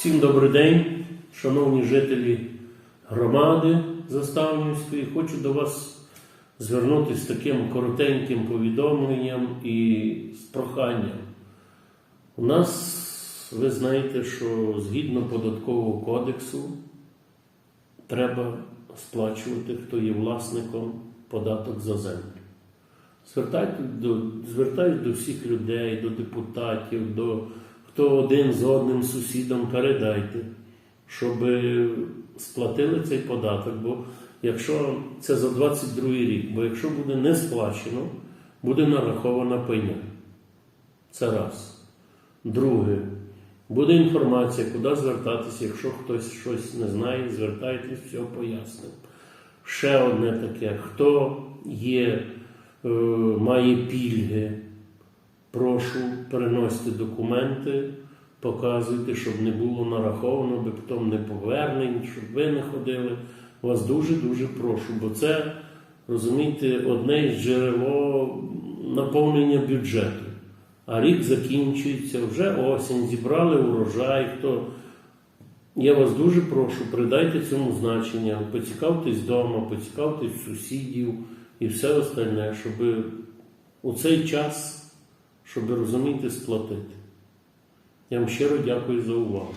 Всім добрий день, шановні жителі громади Заставнівської. Хочу до вас звернутися з таким коротеньким повідомленням і з проханням. У нас, ви знаєте, що згідно податкового кодексу треба сплачувати, хто є власником податок за землю. Звертайте до, звертаюсь до всіх людей, до депутатів, до хто один з одним сусідом передайте, щоб сплатили цей податок. Бо якщо це за 22 рік, бо якщо буде не сплачено, буде нарахована пеня. Це раз. Друге, буде інформація, куди звертатися, якщо хтось щось не знає, звертайтесь, все пояснимо. Ще одне таке, хто є, е, має пільги, прошу переносити документи, показуйте, щоб не було нараховано, би потім не повернень, щоб ви не ходили. Вас дуже-дуже прошу, бо це, розумієте, одне із джерело наповнення бюджету. А рік закінчується, вже осінь, зібрали урожай. Хто я вас дуже прошу, придайте цьому значення, поцікавтесь вдома, поцікавтесь сусідів і все остальне, щоб у цей час, щоб розуміти, сплатити. Я вам щиро дякую за увагу.